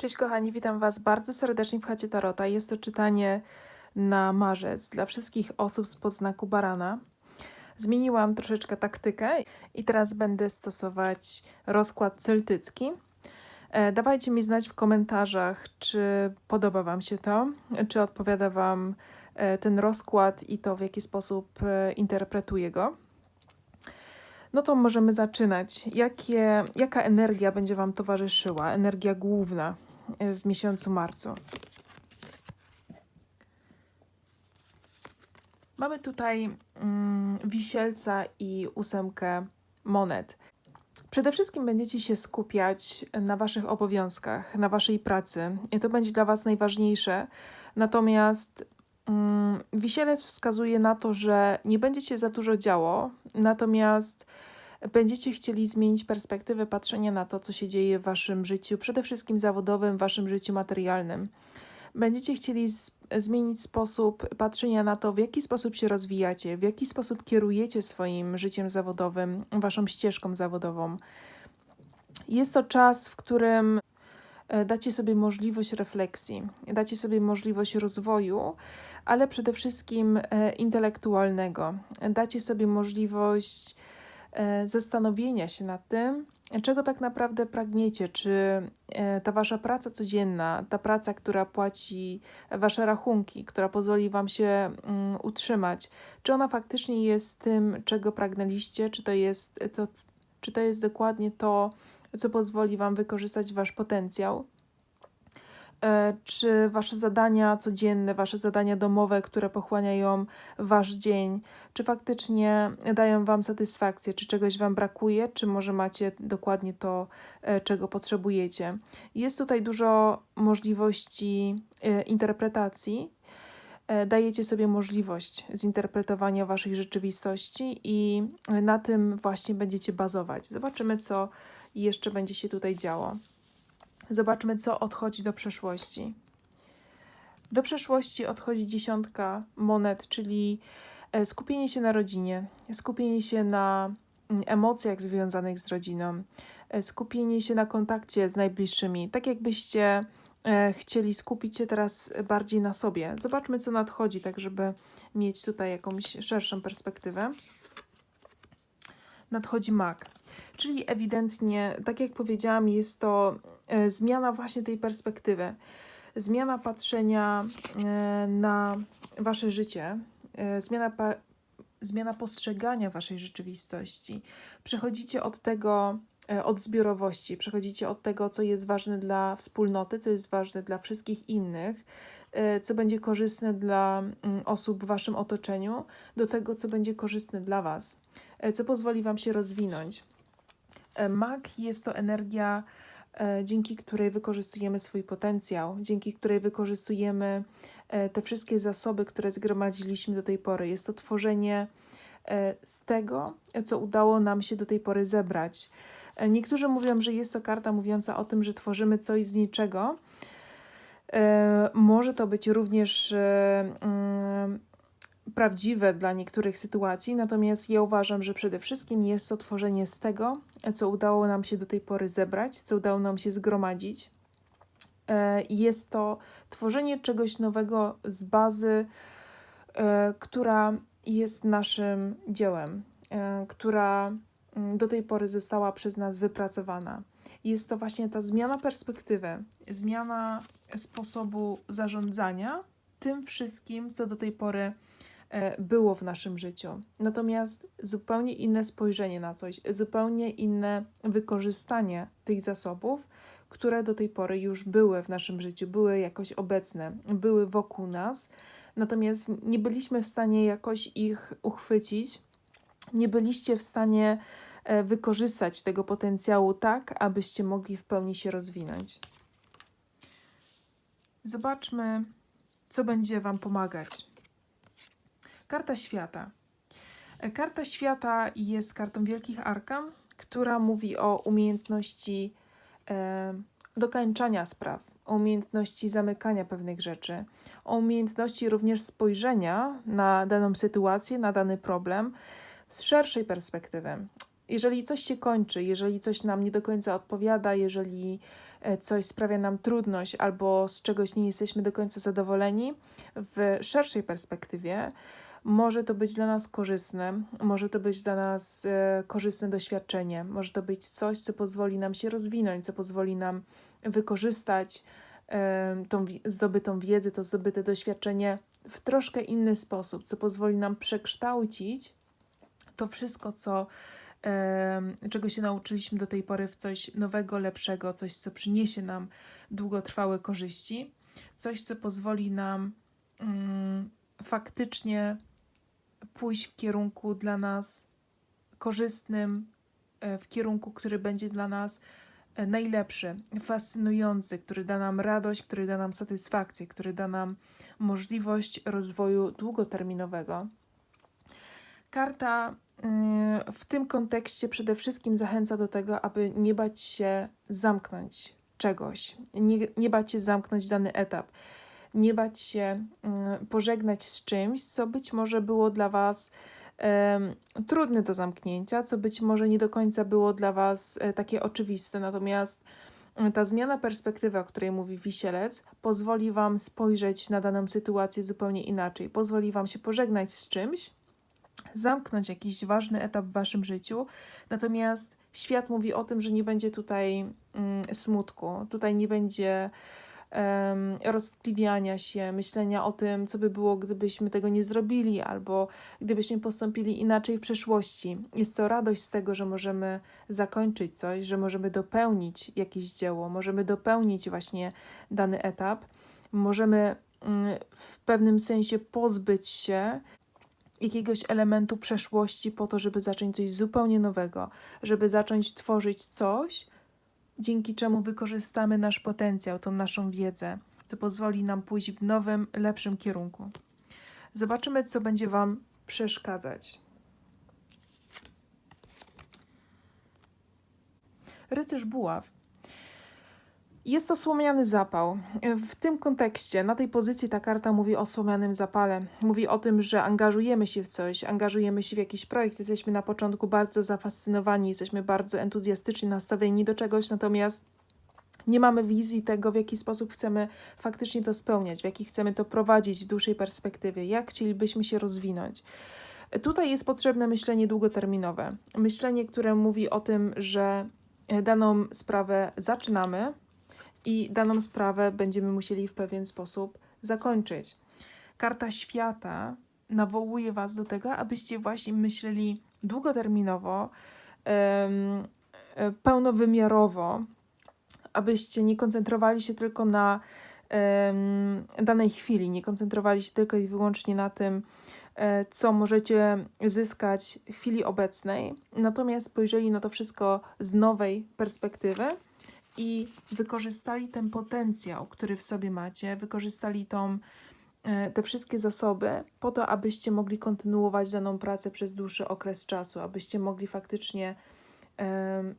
Cześć kochani, witam Was bardzo serdecznie w chacie Tarota. Jest to czytanie na marzec dla wszystkich osób z podznaku barana. Zmieniłam troszeczkę taktykę i teraz będę stosować rozkład celtycki. E, Dawajcie mi znać w komentarzach, czy podoba Wam się to, czy odpowiada Wam e, ten rozkład i to, w jaki sposób e, interpretuję go. No to możemy zaczynać. Jakie, jaka energia będzie Wam towarzyszyła? Energia główna w miesiącu marcu. Mamy tutaj mm, wisielca i ósemkę monet. Przede wszystkim będziecie się skupiać na Waszych obowiązkach, na Waszej pracy. I to będzie dla Was najważniejsze. Natomiast mm, wisielec wskazuje na to, że nie będzie się za dużo działo, natomiast będziecie chcieli zmienić perspektywę patrzenia na to, co się dzieje w Waszym życiu, przede wszystkim zawodowym, w Waszym życiu materialnym. Będziecie chcieli zmienić sposób patrzenia na to, w jaki sposób się rozwijacie, w jaki sposób kierujecie swoim życiem zawodowym, Waszą ścieżką zawodową. Jest to czas, w którym e, dacie sobie możliwość refleksji, dacie sobie możliwość rozwoju, ale przede wszystkim e, intelektualnego. Dacie sobie możliwość zastanowienia się nad tym, czego tak naprawdę pragniecie, czy e, ta wasza praca codzienna, ta praca, która płaci wasze rachunki, która pozwoli wam się mm, utrzymać, czy ona faktycznie jest tym, czego pragnęliście, czy to jest to, czy to jest dokładnie to, co pozwoli wam wykorzystać wasz potencjał. E, Czy wasze zadania codzienne, wasze zadania domowe, które pochłaniają wasz dzień, czy faktycznie dają wam satysfakcję, czy czegoś wam brakuje, czy może macie dokładnie to, e, czego potrzebujecie. Jest tutaj dużo możliwości e, interpretacji. Dajecie sobie możliwość zinterpretowania waszej rzeczywistości i na tym właśnie będziecie bazować. Zobaczymy, co jeszcze będzie się tutaj działo. Zobaczmy, co odchodzi do przeszłości. Do przeszłości odchodzi dziesiątka monet, czyli e, skupienie się na rodzinie, skupienie się na mm, emocjach związanych z rodziną, e, skupienie się na kontakcie z najbliższymi, tak jakbyście e, chcieli skupić się teraz bardziej na sobie. Zobaczmy, co nadchodzi, tak żeby mieć tutaj jakąś szerszą perspektywę. Nadchodzi mag, czyli ewidentnie, tak jak powiedziałam, jest to e, zmiana właśnie tej perspektywy, zmiana patrzenia e, na wasze życie, e, zmiana, zmiana postrzegania waszej rzeczywistości. Przechodzicie od tego, od zbiorowości, przechodzicie od tego, co jest ważne dla wspólnoty, co jest ważne dla wszystkich innych, co będzie korzystne dla mm, osób w waszym otoczeniu, do tego, co będzie korzystne dla was, co pozwoli wam się rozwinąć. E, Mag jest to energia, e, dzięki której wykorzystujemy swój potencjał, dzięki której wykorzystujemy e, te wszystkie zasoby, które zgromadziliśmy do tej pory. Jest to tworzenie z tego, co udało nam się do tej pory zebrać. Niektórzy mówią, że jest to karta mówiąca o tym, że tworzymy coś z niczego. Może to być również mm, prawdziwe dla niektórych sytuacji, natomiast ja uważam, że przede wszystkim jest to tworzenie z tego, co udało nam się do tej pory zebrać, co udało nam się zgromadzić. E, Jest to tworzenie czegoś nowego z bazy, e, która jest naszym dziełem, e, która mm, do tej pory została przez nas wypracowana. Jest to właśnie ta zmiana perspektywy, zmiana sposobu zarządzania tym wszystkim, co do tej pory było w naszym życiu. Natomiast zupełnie inne spojrzenie na coś, zupełnie inne wykorzystanie tych zasobów, które do tej pory już były w naszym życiu, były jakoś obecne, były wokół nas, natomiast nie byliśmy w stanie jakoś ich uchwycić, nie byliście w stanie e, wykorzystać tego potencjału tak, abyście mogli w pełni się rozwinąć. Zobaczmy, co będzie Wam pomagać. Karta świata. E, Karta świata jest kartą wielkich arkan, która mówi o umiejętności e, dokańczania spraw, o umiejętności zamykania pewnych rzeczy, o umiejętności również spojrzenia na daną sytuację, na dany problem z szerszej perspektywy. Jeżeli coś się kończy, jeżeli coś nam nie do końca odpowiada, jeżeli e, coś sprawia nam trudność albo z czegoś nie jesteśmy do końca zadowoleni, w szerszej perspektywie może to być dla nas korzystne, może to być dla nas e, korzystne doświadczenie, może to być coś, co pozwoli nam się rozwinąć, co pozwoli nam wykorzystać e, tą zdobytą wiedzę, to zdobyte doświadczenie w troszkę inny sposób, co pozwoli nam przekształcić to wszystko, co, em, czego się nauczyliśmy do tej pory, w coś nowego, lepszego, coś, co przyniesie nam długotrwałe korzyści, coś, co pozwoli nam mm, faktycznie pójść w kierunku dla nas korzystnym, e, w kierunku, który będzie dla nas e, najlepszy, fascynujący, który da nam radość, który da nam satysfakcję, który da nam możliwość rozwoju długoterminowego. Karta y, w tym kontekście przede wszystkim zachęca do tego, aby nie bać się zamknąć czegoś, nie, nie bać się zamknąć dany etap, nie bać się y, pożegnać z czymś, co być może było dla Was trudne do zamknięcia, co być może nie do końca było dla Was e, takie oczywiste. Natomiast e, ta zmiana perspektywy, o której mówi Wisielec, pozwoli Wam spojrzeć na daną sytuację zupełnie inaczej. Pozwoli Wam się pożegnać z czymś, zamknąć jakiś ważny etap w Waszym życiu. Natomiast świat mówi o tym, że nie będzie tutaj mm, smutku, tutaj nie będzie em, roztkliwiania się, myślenia o tym, co by było, gdybyśmy tego nie zrobili, albo gdybyśmy postąpili inaczej w przeszłości. Jest to radość z tego, że możemy zakończyć coś, że możemy dopełnić jakieś dzieło, możemy dopełnić właśnie dany etap, możemy mm, w pewnym sensie pozbyć się jakiegoś elementu przeszłości po to, żeby zacząć coś zupełnie nowego, żeby zacząć tworzyć coś, dzięki czemu wykorzystamy nasz potencjał, tą naszą wiedzę, co pozwoli nam pójść w nowym, lepszym kierunku. Zobaczymy, co będzie Wam przeszkadzać. Rycerz buław. Jest to słomiany zapał. W tym kontekście, na tej pozycji ta karta mówi o słomianym zapale. Mówi o tym, że angażujemy się w coś, angażujemy się w jakiś projekt, jesteśmy na początku bardzo zafascynowani, jesteśmy bardzo entuzjastycznie nastawieni do czegoś, natomiast nie mamy wizji tego, w jaki sposób chcemy faktycznie to spełniać, w jaki chcemy to prowadzić w dłuższej perspektywie, jak chcielibyśmy się rozwinąć. Tutaj jest potrzebne myślenie długoterminowe. Myślenie, które mówi o tym, że daną sprawę zaczynamy, i daną sprawę będziemy musieli w pewien sposób zakończyć. Karta świata nawołuje Was do tego, abyście właśnie myśleli długoterminowo, e, pełnowymiarowo, abyście nie koncentrowali się tylko na danej chwili, nie koncentrowali się tylko i wyłącznie na tym, e, co możecie zyskać w chwili obecnej, natomiast spojrzeli na to wszystko z nowej perspektywy i wykorzystali ten potencjał, który w sobie macie, wykorzystali tą, e, te wszystkie zasoby po to, abyście mogli kontynuować daną pracę przez dłuższy okres czasu, abyście mogli faktycznie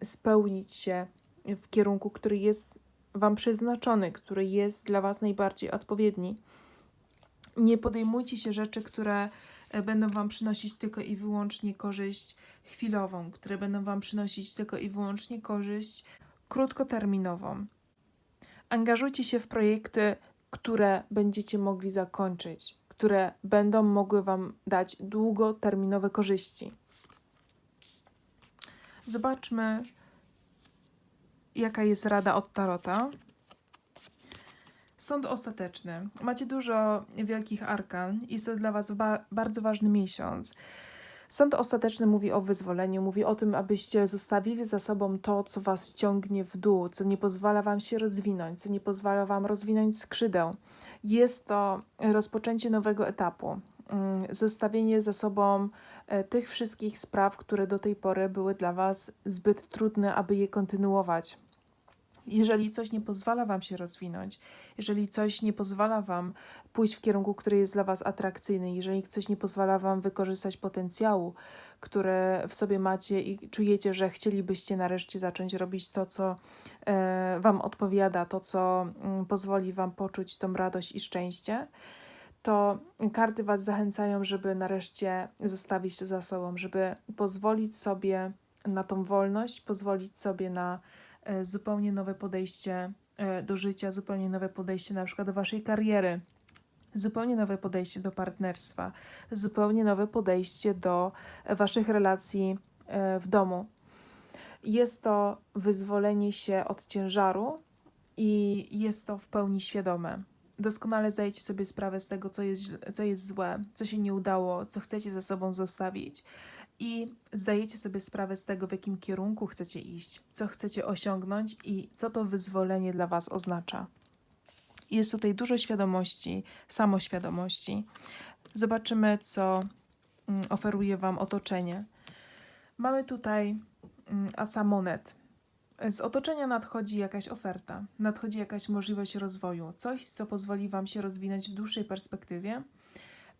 spełnić się w kierunku, który jest Wam przeznaczony, który jest dla Was najbardziej odpowiedni. Nie podejmujcie się rzeczy, które e, będą Wam przynosić tylko i wyłącznie korzyść chwilową, które będą Wam przynosić tylko i wyłącznie korzyść krótkoterminową. Angażujcie się w projekty, które będziecie mogli zakończyć, które będą mogły Wam dać długoterminowe korzyści. Zobaczmy, jaka jest rada od Tarota. Sąd ostateczny. Macie dużo wielkich arkan. Jest to dla Was ba bardzo ważny miesiąc. Sąd ostateczny mówi o wyzwoleniu, mówi o tym, abyście zostawili za sobą to, co was ciągnie w dół, co nie pozwala wam się rozwinąć, co nie pozwala wam rozwinąć skrzydeł. Jest to rozpoczęcie nowego etapu, mm, zostawienie za sobą e, tych wszystkich spraw, które do tej pory były dla was zbyt trudne, aby je kontynuować. Jeżeli coś nie pozwala Wam się rozwinąć, jeżeli coś nie pozwala Wam pójść w kierunku, który jest dla Was atrakcyjny, jeżeli coś nie pozwala Wam wykorzystać potencjału, które w sobie macie i czujecie, że chcielibyście nareszcie zacząć robić to, co e, Wam odpowiada, to, co mm, pozwoli Wam poczuć tą radość i szczęście, to karty Was zachęcają, żeby nareszcie zostawić to za sobą, żeby pozwolić sobie na tą wolność, pozwolić sobie na zupełnie nowe podejście e, do życia, zupełnie nowe podejście na przykład do waszej kariery, zupełnie nowe podejście do partnerstwa, zupełnie nowe podejście do e, waszych relacji e, w domu. Jest to wyzwolenie się od ciężaru i jest to w pełni świadome. Doskonale zdajecie sobie sprawę z tego, co jest, co jest złe, co się nie udało, co chcecie ze sobą zostawić. I zdajecie sobie sprawę z tego, w jakim kierunku chcecie iść, co chcecie osiągnąć i co to wyzwolenie dla Was oznacza. Jest tutaj dużo świadomości, samoświadomości. Zobaczymy, co mm, oferuje Wam otoczenie. Mamy tutaj mm, asa monet. Z otoczenia nadchodzi jakaś oferta, nadchodzi jakaś możliwość rozwoju, coś, co pozwoli Wam się rozwinąć w dłuższej perspektywie.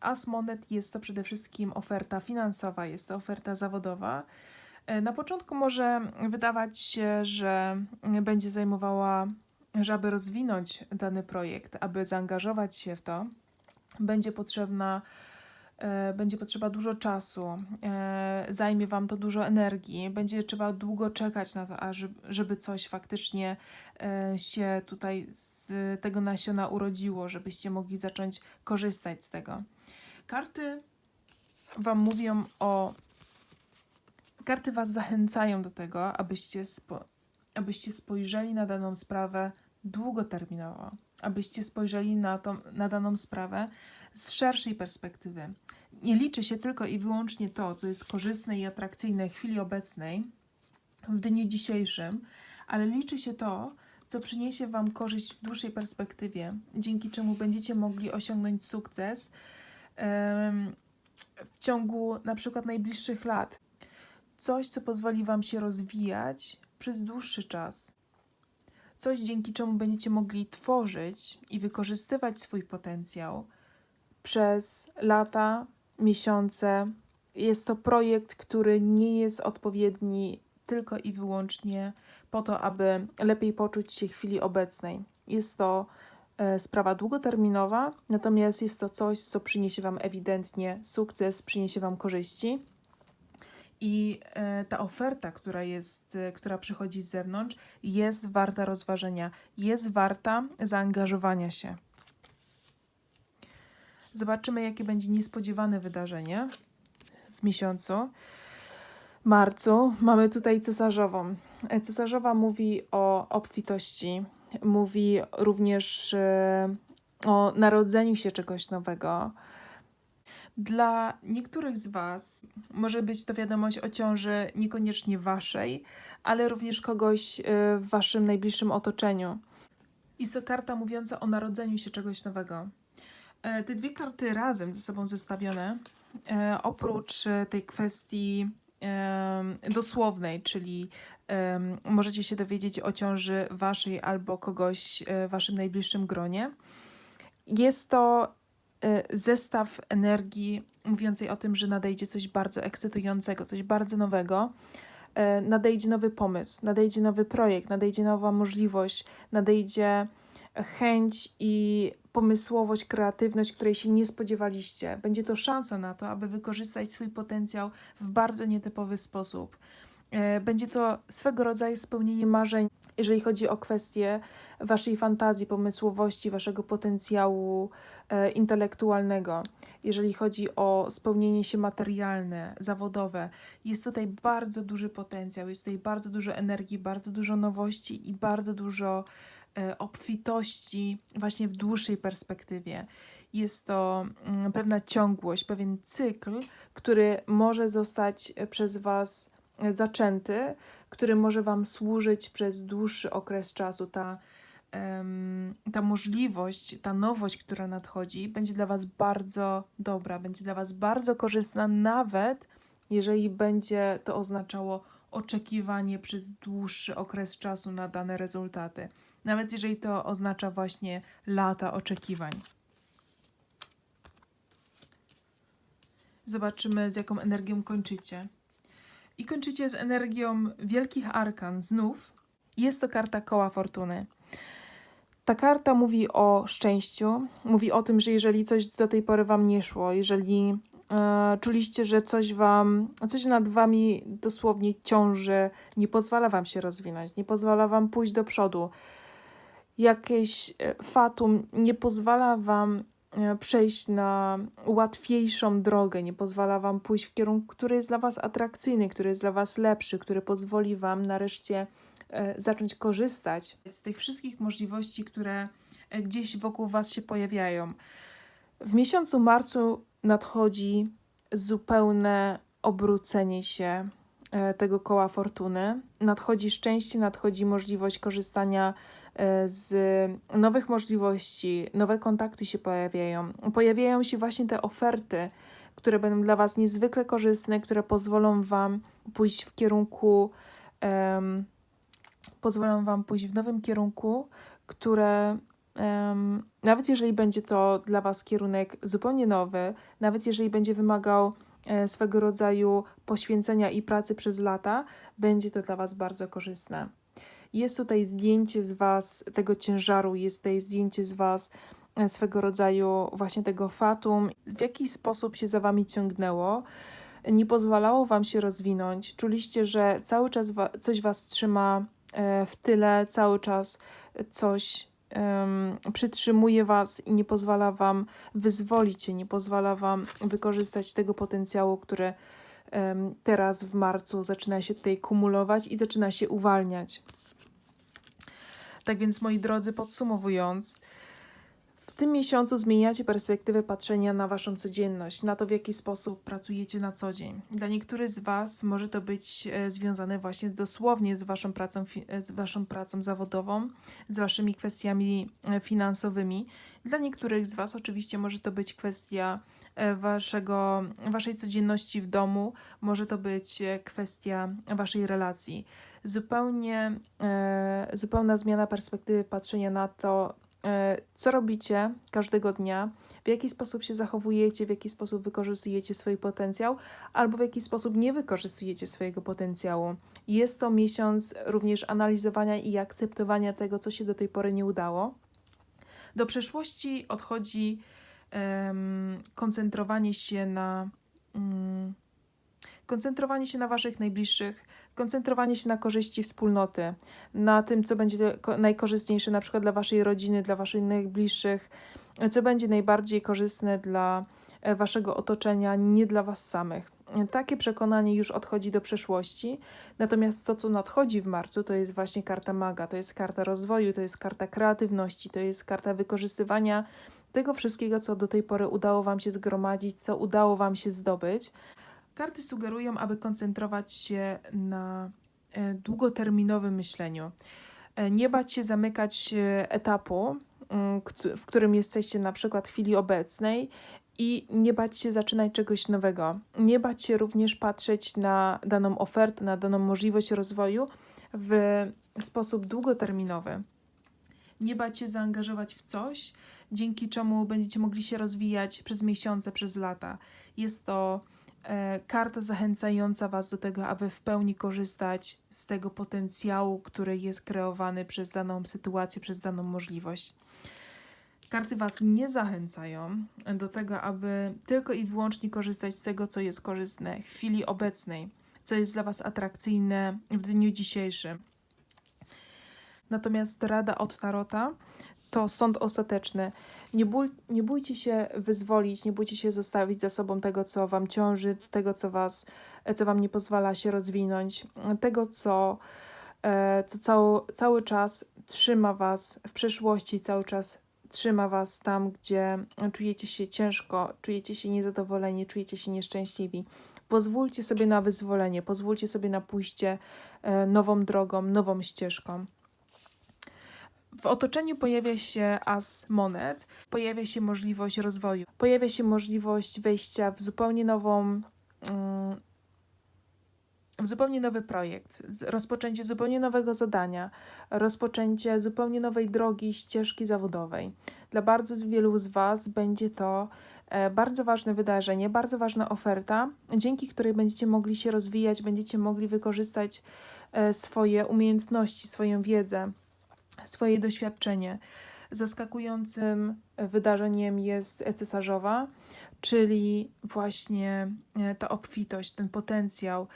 As monet jest to przede wszystkim oferta finansowa, jest to oferta zawodowa. E, Na początku może wydawać się, że będzie zajmowała, że aby rozwinąć dany projekt, aby zaangażować się w to, będzie potrzebna e, będzie potrzeba dużo czasu, e, zajmie Wam to dużo energii, będzie trzeba długo czekać na to, żeby coś faktycznie się tutaj z tego nasiona urodziło, żebyście mogli zacząć korzystać z tego. Karty Wam mówią o. Karty Was zachęcają do tego, abyście, spo, abyście spojrzeli na daną sprawę długoterminowo, abyście spojrzeli na, tą, na daną sprawę z szerszej perspektywy. Nie liczy się tylko i wyłącznie to, co jest korzystne i atrakcyjne w chwili obecnej, w dniu dzisiejszym, ale liczy się to, co przyniesie Wam korzyść w dłuższej perspektywie, dzięki czemu będziecie mogli osiągnąć sukces w ciągu na przykład najbliższych lat. Coś, co pozwoli Wam się rozwijać przez dłuższy czas. Coś, dzięki czemu będziecie mogli tworzyć i wykorzystywać swój potencjał przez lata, miesiące. Jest to projekt, który nie jest odpowiedni tylko i wyłącznie po to, aby lepiej poczuć się w chwili obecnej. Jest to sprawa długoterminowa, natomiast jest to coś, co przyniesie Wam ewidentnie sukces, przyniesie Wam korzyści. I e, ta oferta, która jest, e, która przychodzi z zewnątrz, jest warta rozważenia, jest warta zaangażowania się. Zobaczymy, jakie będzie niespodziewane wydarzenie w miesiącu marcu. Mamy tutaj cesarzową. E, Cesarzowa mówi o obfitości, mówi również e, o narodzeniu się czegoś nowego. Dla niektórych z Was może być to wiadomość o ciąży niekoniecznie Waszej, ale również kogoś e, w Waszym najbliższym otoczeniu. Jest to karta mówiąca o narodzeniu się czegoś nowego. E, Te dwie karty razem ze sobą zestawione, oprócz tej kwestii dosłownej, czyli możecie się dowiedzieć o ciąży waszej albo kogoś e, w waszym najbliższym gronie. Jest to e, zestaw energii mówiącej o tym, że nadejdzie coś bardzo ekscytującego, coś bardzo nowego. E, Nadejdzie nowy pomysł, nadejdzie nowy projekt, nadejdzie nowa możliwość, nadejdzie chęć i pomysłowość, kreatywność, której się nie spodziewaliście. Będzie to szansa na to, aby wykorzystać swój potencjał w bardzo nietypowy sposób. E, Będzie to swego rodzaju spełnienie marzeń, jeżeli chodzi o kwestie waszej fantazji, pomysłowości, waszego potencjału e, intelektualnego. Jeżeli chodzi o spełnienie się materialne, zawodowe, jest tutaj bardzo duży potencjał, jest tutaj bardzo dużo energii, bardzo dużo nowości i bardzo dużo obfitości właśnie w dłuższej perspektywie. Jest to mm, pewna ciągłość, pewien cykl, który może zostać e, przez Was e, zaczęty, który może Wam służyć przez dłuższy okres czasu. Ta, ta możliwość, ta nowość, która nadchodzi, będzie dla Was bardzo dobra, będzie dla Was bardzo korzystna, nawet jeżeli będzie to oznaczało oczekiwanie przez dłuższy okres czasu na dane rezultaty. Nawet jeżeli to oznacza właśnie lata oczekiwań. Zobaczymy, z jaką energią kończycie. I kończycie z energią wielkich arkan znów. Jest to karta koła fortuny. Ta karta mówi o szczęściu, mówi o tym, że jeżeli coś do tej pory Wam nie szło, jeżeli e, czuliście, że coś wam, coś nad wami dosłownie ciąży, nie pozwala wam się rozwinąć, nie pozwala wam pójść do przodu. Jakieś e, fatum nie pozwala wam e, przejść na łatwiejszą drogę, nie pozwala wam pójść w kierunku, który jest dla was atrakcyjny, który jest dla was lepszy, który pozwoli wam nareszcie e, zacząć korzystać z tych wszystkich możliwości, które gdzieś wokół was się pojawiają. W miesiącu marcu nadchodzi zupełne obrócenie się tego koła fortuny. Nadchodzi szczęście, nadchodzi możliwość korzystania z nowych możliwości, nowe kontakty się pojawiają. Pojawiają się właśnie te oferty, które będą dla Was niezwykle korzystne, które pozwolą Wam pójść w kierunku, em, pozwolą Wam pójść w nowym kierunku, które em, nawet jeżeli będzie to dla Was kierunek zupełnie nowy, nawet jeżeli będzie wymagał e, swego rodzaju poświęcenia i pracy przez lata, będzie to dla Was bardzo korzystne. Jest tutaj zdjęcie z Was tego ciężaru, jest tutaj zdjęcie z Was e, swego rodzaju właśnie tego fatum, w jaki sposób się za Wami ciągnęło, nie pozwalało Wam się rozwinąć, czuliście, że cały czas wa- coś Was trzyma e, w tyle, cały czas coś em, przytrzymuje Was i nie pozwala Wam wyzwolić się, nie pozwala Wam wykorzystać tego potencjału, który em, teraz w marcu zaczyna się tutaj kumulować i zaczyna się uwalniać. Tak więc, moi drodzy, podsumowując, w tym miesiącu zmieniacie perspektywę patrzenia na Waszą codzienność, na to, w jaki sposób pracujecie na co dzień. Dla niektórych z Was może to być e, związane właśnie dosłownie z Waszą pracą, e, z waszą pracą zawodową, z Waszymi kwestiami e, finansowymi. Dla niektórych z Was oczywiście może to być kwestia waszego, Waszej codzienności w domu, może to być kwestia Waszej relacji. Zupełnie, e, zupełna zmiana perspektywy patrzenia na to, e, co robicie każdego dnia, w jaki sposób się zachowujecie, w jaki sposób wykorzystujecie swój potencjał, albo w jaki sposób nie wykorzystujecie swojego potencjału. Jest to miesiąc również analizowania i akceptowania tego, co się do tej pory nie udało. Do przeszłości odchodzi em, koncentrowanie się na. Mm, koncentrowanie się na Waszych najbliższych, koncentrowanie się na korzyści wspólnoty, na tym, co będzie ko- najkorzystniejsze na przykład dla Waszej rodziny, dla Waszych najbliższych, co będzie najbardziej korzystne dla e, Waszego otoczenia, nie dla Was samych. Takie przekonanie już odchodzi do przeszłości, natomiast to, co nadchodzi w marcu, to jest właśnie karta maga, to jest karta rozwoju, to jest karta kreatywności, to jest karta wykorzystywania tego wszystkiego, co do tej pory udało Wam się zgromadzić, co udało Wam się zdobyć. Karty sugerują, aby koncentrować się na e, długoterminowym myśleniu. E, Nie bać się zamykać e, etapu, mm, w którym jesteście na przykład w chwili obecnej i nie bać się zaczynać czegoś nowego. Nie bać się również patrzeć na daną ofertę, na daną możliwość rozwoju w sposób długoterminowy. Nie bać się zaangażować w coś, dzięki czemu będziecie mogli się rozwijać przez miesiące, przez lata. Jest to karta zachęcająca Was do tego, aby w pełni korzystać z tego potencjału, który jest kreowany przez daną sytuację, przez daną możliwość. Karty Was nie zachęcają do tego, aby tylko i wyłącznie korzystać z tego, co jest korzystne w chwili obecnej, co jest dla Was atrakcyjne w dniu dzisiejszym. Natomiast rada od Tarota to sąd ostateczny. Nie, bój, nie bójcie się wyzwolić, nie bójcie się zostawić za sobą tego, co wam ciąży, tego, co, was, co wam nie pozwala się rozwinąć, tego, co, e, co cały, cały czas trzyma was w przeszłości, cały czas trzyma was tam, gdzie czujecie się ciężko, czujecie się niezadowoleni, czujecie się nieszczęśliwi. Pozwólcie sobie na wyzwolenie, pozwólcie sobie na pójście e, nową drogą, nową ścieżką. W otoczeniu pojawia się as monet, pojawia się możliwość rozwoju, pojawia się możliwość wejścia w zupełnie nową, mm, w zupełnie nowy projekt, rozpoczęcie zupełnie nowego zadania, rozpoczęcie zupełnie nowej drogi, ścieżki zawodowej. Dla bardzo wielu z Was będzie to e, bardzo ważne wydarzenie, bardzo ważna oferta, dzięki której będziecie mogli się rozwijać, będziecie mogli wykorzystać e, swoje umiejętności, swoją wiedzę swoje doświadczenie. Zaskakującym wydarzeniem jest cesarzowa. czyli właśnie e, ta obfitość, ten potencjał,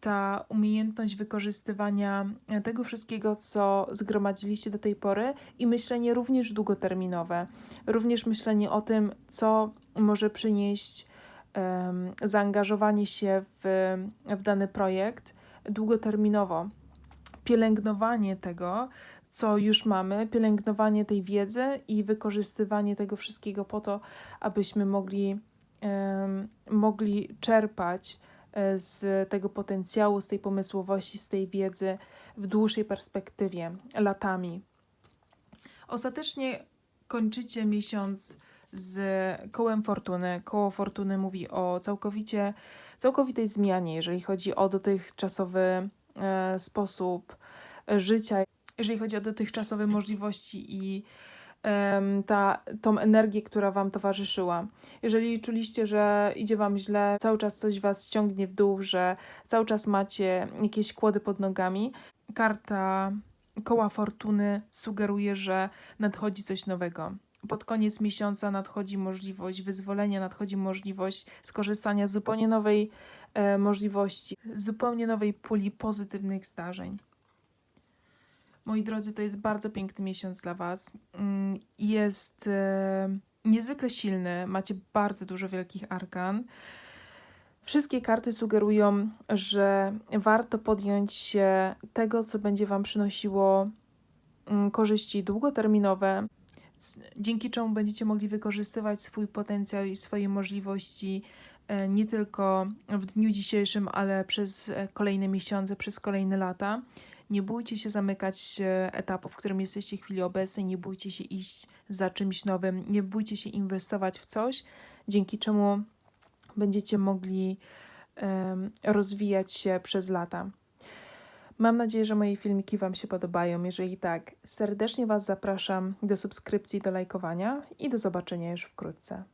ta umiejętność wykorzystywania e, tego wszystkiego, co zgromadziliście do tej pory i myślenie również długoterminowe, również myślenie o tym, co może przynieść em, zaangażowanie się w, w dany projekt długoterminowo. Pielęgnowanie tego, co już mamy, pielęgnowanie tej wiedzy i wykorzystywanie tego wszystkiego po to, abyśmy mogli, mogli czerpać e, z tego potencjału, z tej pomysłowości, z tej wiedzy w dłuższej perspektywie, latami. Ostatecznie kończycie miesiąc z kołem fortuny. Koło fortuny mówi o całkowicie, całkowitej zmianie, jeżeli chodzi o dotychczasowy e, sposób życia, jeżeli chodzi o dotychczasowe możliwości i ta, tą energię, która Wam towarzyszyła. Jeżeli czuliście, że idzie Wam źle, cały czas coś Was ciągnie w dół, że cały czas macie jakieś kłody pod nogami, karta koła fortuny sugeruje, że nadchodzi coś nowego. Pod koniec miesiąca nadchodzi możliwość wyzwolenia, nadchodzi możliwość skorzystania z zupełnie nowej e, możliwości, zupełnie nowej puli pozytywnych zdarzeń. Moi drodzy, to jest bardzo piękny miesiąc dla Was. Mm, Jest e, niezwykle silny, macie bardzo dużo wielkich arkan. Wszystkie karty sugerują, że warto podjąć się tego, co będzie Wam przynosiło mm, korzyści długoterminowe, dzięki czemu będziecie mogli wykorzystywać swój potencjał i swoje możliwości e, nie tylko w dniu dzisiejszym, ale przez e, kolejne miesiące, przez kolejne lata. Nie bójcie się zamykać e, etapu, w którym jesteście w chwili obecnej, nie bójcie się iść za czymś nowym, nie bójcie się inwestować w coś, dzięki czemu będziecie mogli em, rozwijać się przez lata. Mam nadzieję, że moje filmiki Wam się podobają. Jeżeli tak, serdecznie Was zapraszam do subskrypcji, do lajkowania i do zobaczenia już wkrótce.